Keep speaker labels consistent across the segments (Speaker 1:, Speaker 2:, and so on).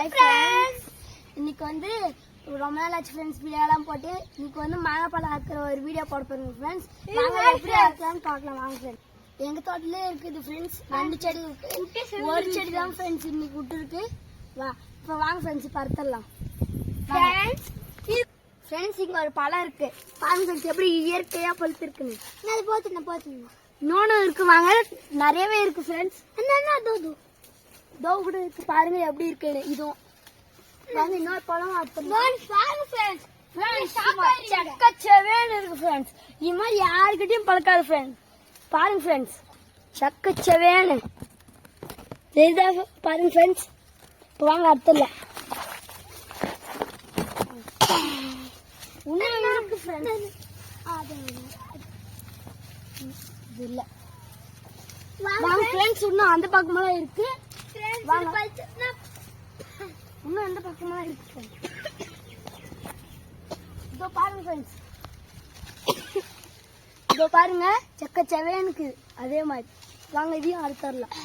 Speaker 1: Hi friends இன்னைக்கு வந்து ரொம்ப நாள் ஆச்சு ஃப்ரெண்ட்ஸ் வீடியோலாம் போட்டு இன்னைக்கு வந்து மாங்காப்பழம் அறுக்கிற ஒரு வீடியோ போட போறோம் ஃப்ரெண்ட்ஸ் வாங்க எப்படி அறுக்கலாம்னு பார்க்கலாம். வாங்க ஃப்ரெண்ட்ஸ் எங்க தோட்டத்திலே இருக்குது ஃப்ரெண்ட்ஸ் ரெண்டு செடி இருக்கு. ஒரு செடி தான் ஃப்ரெண்ட்ஸ் இன்னைக்கு விட்டுருக்கு. வா இப்போ வாங்க ஃப்ரெண்ட்ஸ் இப்போ ஃப்ரெண்ட்ஸ் ஃப்ரெண்ட்ஸ் இங்க ஒரு பழம் இருக்கு. பாருங்க ஃப்ரெண்ட்ஸ் எப்படி இயற்கையா பழுத்து இருக்குன்னு அது போத்துங்க போத்துங்க இன்னொன்று இருக்கு வாங்க. நிறையவே இருக்கு ஃப்ரெண்ட்ஸ் என்ன அதோ. தோ கூட இருக்கு பாருங்க எப்படி இருக்குன்னு. இதுவும் வாங்க இன்னொரு பழம் சக்கச்சவேன்னு இருக்கு ஃப்ரெண்ட்ஸ் இது மாதிரி யாருக்கிட்டையும் பழக்காது ஃப்ரெண்ட்ஸ் பாருங்க ஃப்ரெண்ட்ஸ் சக்கச்சவேன்னு. தெரியுதா பாருங்க ஃப்ரெண்ட்ஸ் இப்போ வாங்க அடுத்துல இன்னும் இருக்கு ஃப்ரெண்ட்ஸ் இது இல்ல. வாங்க ஃப்ரெண்ட்ஸ் இன்னும் அந்த பக்கமெல்லாம் இருக்கு. வாங்க இன்னும் எந்த பக்கமெல்லாம் இருக்கு. இதோ பாருங்க ஃப்ரெண்ட்ஸ் இதோ பாருங்க செக்க செவேனுக்கு அதே மாதிரி. வாங்க இதையும் அறுத்தரலாம்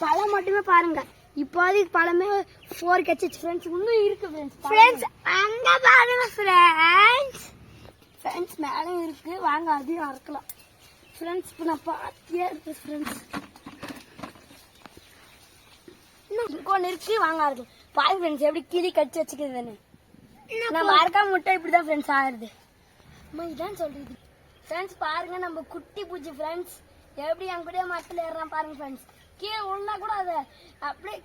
Speaker 1: பழம் மட்டுமே பாருங்க. இப்போதைக்கு பழமே ஃபோர் கச்சிச்சு ஃப்ரெண்ட்ஸ் இன்னும் இருக்கு ஃப்ரெண்ட்ஸ் ஃப்ரெண்ட்ஸ் அங்க பாருங்க ஃப்ரெண்ட்ஸ் ஃப்ரெண்ட்ஸ் மேலேயும் இருக்கு. வாங்க அதையும் அறுக்கலாம். ஃப்ரெண்ட்ஸ் இப்போ நான் பார்த்தியே இருக்கு ஃப்ரெண்ட்ஸ் ஒன்று இருக்கு வாங்க பாருங்க ஃப்ரெண்ட்ஸ் எப்படி கிளி கடிச்சு வச்சுக்குதுன்னு. நம்ம மறக்காம முட்டை இப்படி தான் ஃப்ரெண்ட்ஸ் ஆகுது அம்மா இதான் சொல்றது. ஃப்ரெண்ட்ஸ் பாருங்க நம்ம குட்டி பூச்சி ஃப்ரெண்ட்ஸ் எப்படி என் கூடயே மரத்தில் ஏறுறான் பாருங்க ஃப்ரெண்ட்ஸ் கீழே விழுந்தா கூட அதை அப்படியே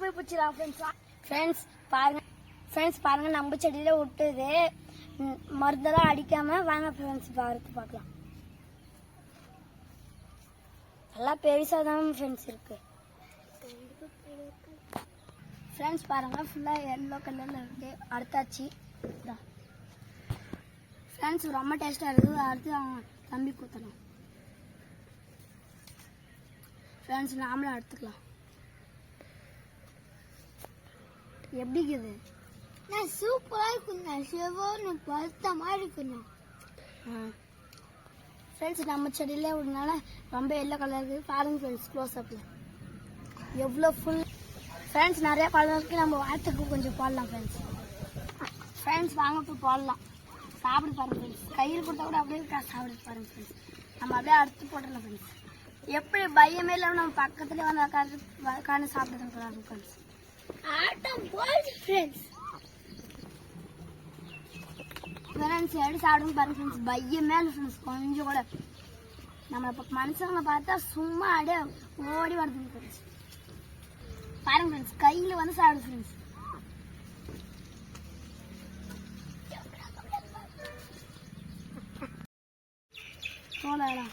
Speaker 1: போய் பிடிச்சிடலாம் ஃப்ரெண்ட்ஸ் ஃப்ரெண்ட்ஸ் பாருங்க. ஃப்ரெண்ட்ஸ் பாருங்க நம்ம செடியில விட்டுது. மருந்தெல்லாம் அடிக்காம வாங்க ஃப்ரெண்ட்ஸ் பாருக்கு பார்க்கலாம். நல்லா பெருசாக தான் ஃப்ரெண்ட்ஸ் இருக்கு. ஃப்ரெண்ட்ஸ் பாருங்க. ஃபுல்லாக எல்லோ கலரில் இருக்கு அடுத்தாச்சு. ஃப்ரெண்ட்ஸ் ரொம்ப டேஸ்ட்டாக இருக்குது அடுத்து அவன் தம்பி கூத்தணும். ஃப்ரெண்ட்ஸ் நாமளும் எடுத்துக்கலாம் எப்படி இருக்குது? நான் சூப்பராக இருக்குண்ணா. சிவன்னு மாதிரி இருக்குண்ணா. ஃப்ரெண்ட்ஸ் நம்ம செடியிலே விடனால ரொம்ப எல்லோ கலர் இருக்குது பாருங்க ஃப்ரெண்ட்ஸ் க்ளோஸ் அப்பில் எவ்வளோ ஃபுல் ஃப்ரெண்ட்ஸ் நிறைய பாடுறதுக்கு நம்ம வாரத்துக்கு கொஞ்சம் போடலாம் ஃப்ரெண்ட்ஸ் ஃப்ரெண்ட்ஸ் வாங்க போய் போடலாம். சாப்பிட பாருங்க ஃப்ரெண்ட்ஸ் கையில் கொடுத்தா கூட அப்படியே இருக்கா? சாப்பிடு பாருங்க ஃப்ரெண்ட்ஸ் நம்ம அப்படியே அடுத்து போட்டுடலாம் ஃப்ரெண்ட்ஸ் எப்படி பயமே இல்லாமல் நம்ம பக்கத்துல வந்து உட்காந்து உட்காந்து சாப்பிடுறது ஃப்ரெண்ட்ஸ் ஆட்டம் போயிடுச்சு ஃப்ரெண்ட்ஸ் ஃப்ரெண்ட்ஸ் எப்படி சாப்பிடுங்க பாருங்க ஃப்ரெண்ட்ஸ் பையமே இல்லை ஃப்ரெண்ட்ஸ் கொஞ்சம் கூட. நம்ம இப்போ மனுஷங்களை பார்த்தா சும்மா அப்படியே ஓடி வருதுங்க ஃப்ரெண்ட்ஸ் பாருங்க ஃப்ரெண்ட்ஸ் கையில் வந்து சாப்பிடு ஃப்ரெண்ட்ஸ் போலாம்